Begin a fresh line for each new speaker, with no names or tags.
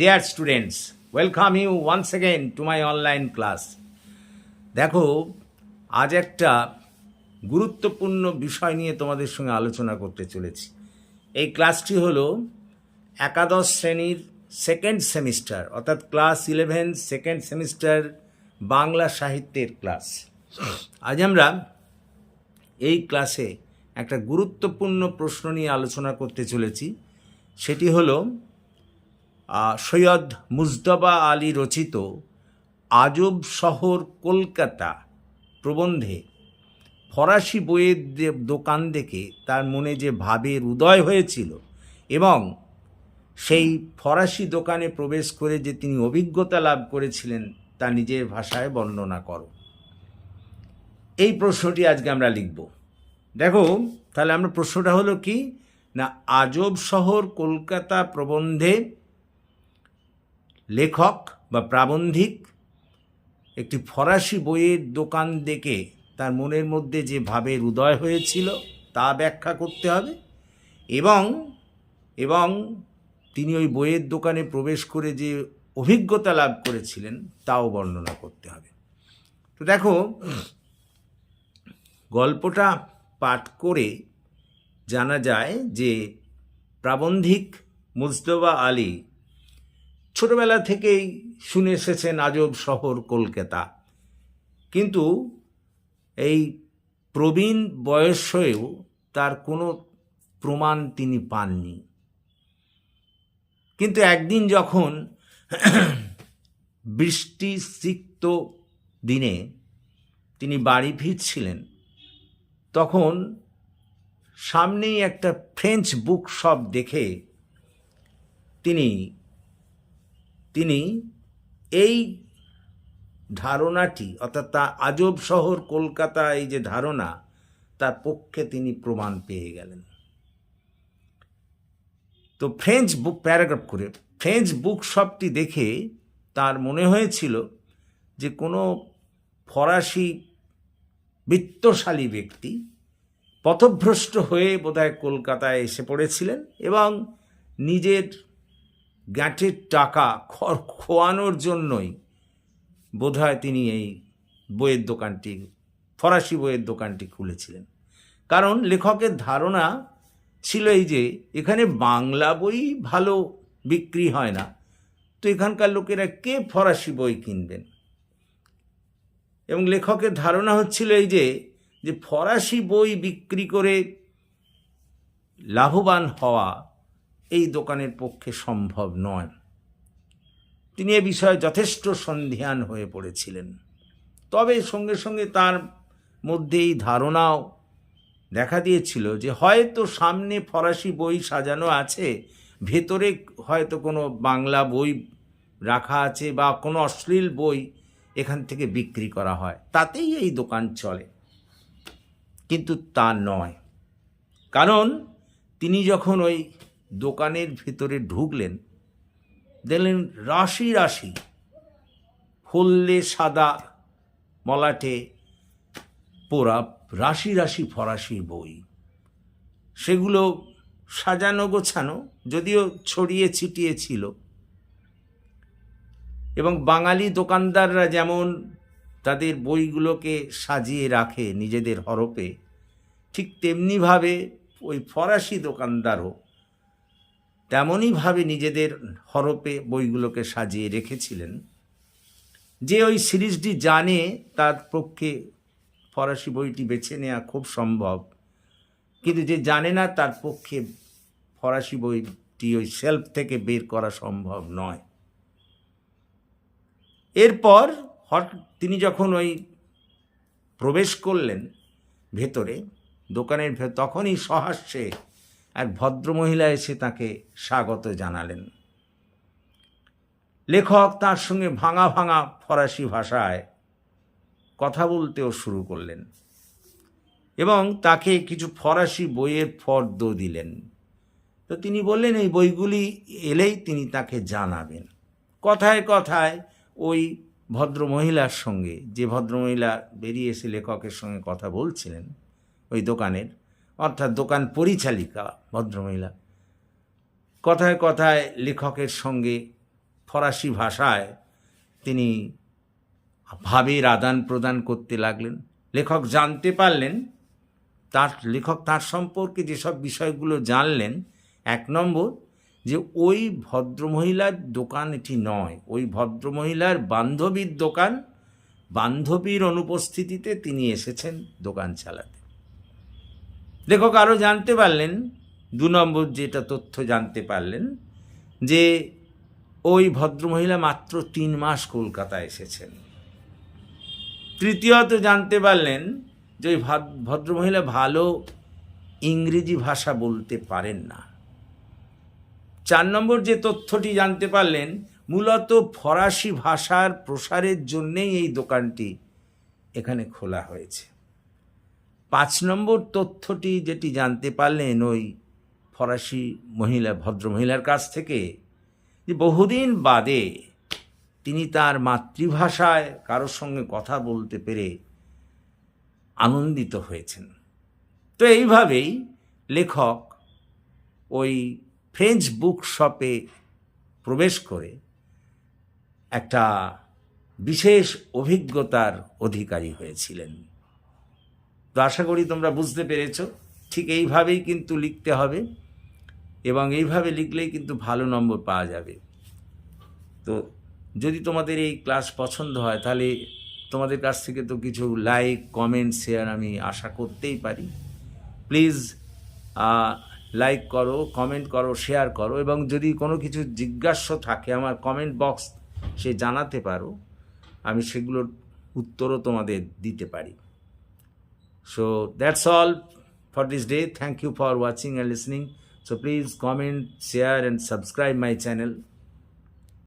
Dear students welcome you once again to my online class দেখো, আজ একটা গুরুত্বপূর্ণ বিষয় নিয়ে তোমাদের সঙ্গে আলোচনা করতে চলেছি। এই ক্লাসটি হলো একাদশ শ্রেণির সেকেন্ড সেমিস্টার অর্থাৎ class eleven second semester Bangla সাহিত্যের ক্লাস আজ আমরা এই ক্লাসে একটা গুরুত্বপূর্ণ প্রশ্ন নিয়ে আলোচনা করতে চলেছি। সেটি হলো সৈয়দ মুজতবা আলী রচিত আজব শহর কলকাতা প্রবন্ধে ফরাসি বইয়ের দোকান দেখে তার মনে যে ভাবের উদয় হয়েছিল এবং সেই ফরাসি দোকানে প্রবেশ করে যে তিনি অভিজ্ঞতা লাভ করেছিলেন তা নিজের ভাষায় বর্ণনা করো। এই প্রশ্নটি আজকে আমরা লিখব। দেখো, তাহলে আমরা প্রশ্নটা হলো কি? না, আজব শহর কলকাতা প্রবন্ধে লেখক বা প্রাবন্ধিক একটি ফরাসি বইয়ের দোকান দেখে তার মনের মধ্যে যে ভাবের উদয় হয়েছিল তা ব্যাখ্যা করতে হবে এবং এবং তিনি ওই বইয়ের দোকানে প্রবেশ করে যে অভিজ্ঞতা লাভ করেছিলেন তাও বর্ণনা করতে হবে। তো দেখো, গল্পটা পাঠ করে জানা যায় যে প্রাবন্ধিক মুজতবা আলী ছোটবেলা থেকেই শুনে এসেছেন আজব শহর কলকাতা। কিন্তু এই প্রবীণ বয়স হয়েও তার কোনো প্রমাণ তিনি পাননি। কিন্তু একদিন যখন বৃষ্টি সিক্ত দিনে তিনি বাড়ি ফিরছিলেন, তখন সামনেই একটা ফ্রেঞ্চ বুক শপ দেখে তিনি তিনি এই ধারণাটি, অর্থাৎ তা আজব শহর কলকাতা, এই যে ধারণা, তার পক্ষে তিনি প্রমাণ পেয়ে গেলেন। তো ফ্রেঞ্চ বুক, প্যারাগ্রাফ করে, ফ্রেঞ্চ বুক শপটি দেখে তার মনে হয়েছিল যে কোনো ফরাসি বিত্তশালী ব্যক্তি পথভ্রষ্ট হয়ে বোধহয় কলকাতায় এসে পড়েছিলেন এবং নিজের গ্যাঁটের টাকা খোয়ানোর জন্যই বোধহয় তিনি এই বইয়ের দোকানটি, ফরাসি বইয়ের দোকানটি খুলেছিলেন। কারণ লেখকের ধারণা ছিল এই যে, এখানে বাংলা বই ভালো বিক্রি হয় না। তো এখানকার লোকেরা কে ফরাসি বই কিনবেন? এবং লেখকের ধারণা হচ্ছিল এই যে যে ফরাসি বই বিক্রি করে লাভবান হওয়া এই দোকানের পক্ষে সম্ভব নয়। তিনি এ বিষয়ে যথেষ্ট সন্ধিয়ান হয়ে পড়েছিলেন। তবে সঙ্গে সঙ্গে তার মধ্যে এই ধারণাও দেখা দিয়েছিল যে হয়তো সামনে ফরাসি বই সাজানো আছে, ভেতরে হয়তো কোনো বাংলা বই রাখা আছে বা কোনো অশ্লীল বই এখান থেকে বিক্রি করা হয়। তাতেই এই দোকান চলে। কিন্তু তা নয়। কারণ তিনি যখন ওই দোকানের ভিতরে ঢুকলেন, দেখলেন রাশি রাশি হলদে সাদা, মলাটে পোড়া রাশি রাশি ফরাসি বই। সেগুলো সাজানো গোছানো, যদিও ছড়িয়ে ছিটিয়ে ছিল। এবং বাঙালি দোকানদাররা যেমন তাদের বইগুলোকে সাজিয়ে রাখে নিজেদের হরপে, ঠিক তেমনিভাবে ওই ফরাসি দোকানদারও তেমনইভাবে নিজেদের হরপে বইগুলোকে সাজিয়ে রেখেছিলেন। যে ওই সিরিজটি জানে তার পক্ষে ফরাসি বইটি বেছে নেওয়া খুব সম্ভব। কিন্তু যে জানে না তার পক্ষে ফরাসি বইটি ওই সেলফ থেকে বের করা সম্ভব নয়। এরপর হট তিনি যখন ওই প্রবেশ করলেন ভেতরে, দোকানের তখনই সহাস্যে এক ভদ্রমহিলা এসে তাকে স্বাগত জানালেন। লেখক তার সঙ্গে ভাঙা ভাঙা ফরাসি ভাষায় কথা বলতেও শুরু করলেন এবং তাকে কিছু ফরাসি বইয়ের ফর্দ দিলেন। তো তিনি বললেন, এই বইগুলি এলেই তিনি তাকে জানাবেন। কথায় কথায় ওই ভদ্রমহিলার সঙ্গে, যে ভদ্রমহিলা বেরিয়ে এসে লেখকের সঙ্গে কথা বলছিলেন ওই দোকানের অর্থাৎ দোকান পরিচালিকা, ভদ্রমহিলা। কথায় কথায় লেখকের সঙ্গে ফরাসি ভাষায় তিনি ভাবের আদান প্রদান করতে লাগলেন। লেখক জানতে পারলেন, তার, লেখক তার সম্পর্কে যেসব বিষয়গুলো জানলেন, এক নম্বর যে ওই ভদ্রমহিলার দোকান এটি নয়। ওই ভদ্রমহিলার বান্ধবীর দোকান, বান্ধবীর অনুপস্থিতিতে তিনি এসেছেন দোকান চালাতে। লেখক আরও জানতে পারলেন, দু নম্বর যেটা তথ্য জানতে পারলেন, যে ওই ভদ্রমহিলা মাত্র তিন মাস কলকাতায় এসেছেন। তৃতীয়ত জানতে পারলেন যে ওই ভাদ- ভদ্রমহিলা ভালো ইংরেজি ভাষা বলতে পারেন না। চার নম্বর যে তথ্যটি জানতে পারলেন, মূলত ফরাসি ভাষার প্রসারের জন্যেই এই দোকানটি এখানে খোলা হয়েছে। পাঁচ নম্বর তথ্যটি যেটি জানতে পারলেন ওই ফরাসি মহিলা ভদ্রমহিলার কাছ থেকে, যে বহুদিন বাদে তিনি তার মাতৃভাষায় কারোর সঙ্গে কথা বলতে পেরে আনন্দিত হয়েছেন। তো এইভাবেই লেখক ওই ফ্রেঞ্চ বুক শপে প্রবেশ করে একটা বিশেষ অভিজ্ঞতার অধিকারী হয়েছিলেন। তো আশা করি তোমরা বুঝতে পেরেছ। ঠিক এইভাবেই কিন্তু লিখতে হবে এবং এইভাবে লিখলেই কিন্তু ভালো নম্বর পাওয়া যাবে। তো যদি তোমাদের এই ক্লাস পছন্দ হয়, তাহলে তোমাদের কাছ থেকে তো কিছু লাইক কমেন্ট শেয়ার আমি আশা করতেই পারি। প্লিজ লাইক করো কমেন্ট করো শেয়ার করো এবং যদি কোনো কিছু জিজ্ঞাস্য থাকে আমার কমেন্ট বক্স সে জানাতে পারো, আমি সেগুলোর উত্তরও তোমাদের দিতে পারি। So that's all for this day. Thank you for watching and listening. So please comment, share, and subscribe my channel.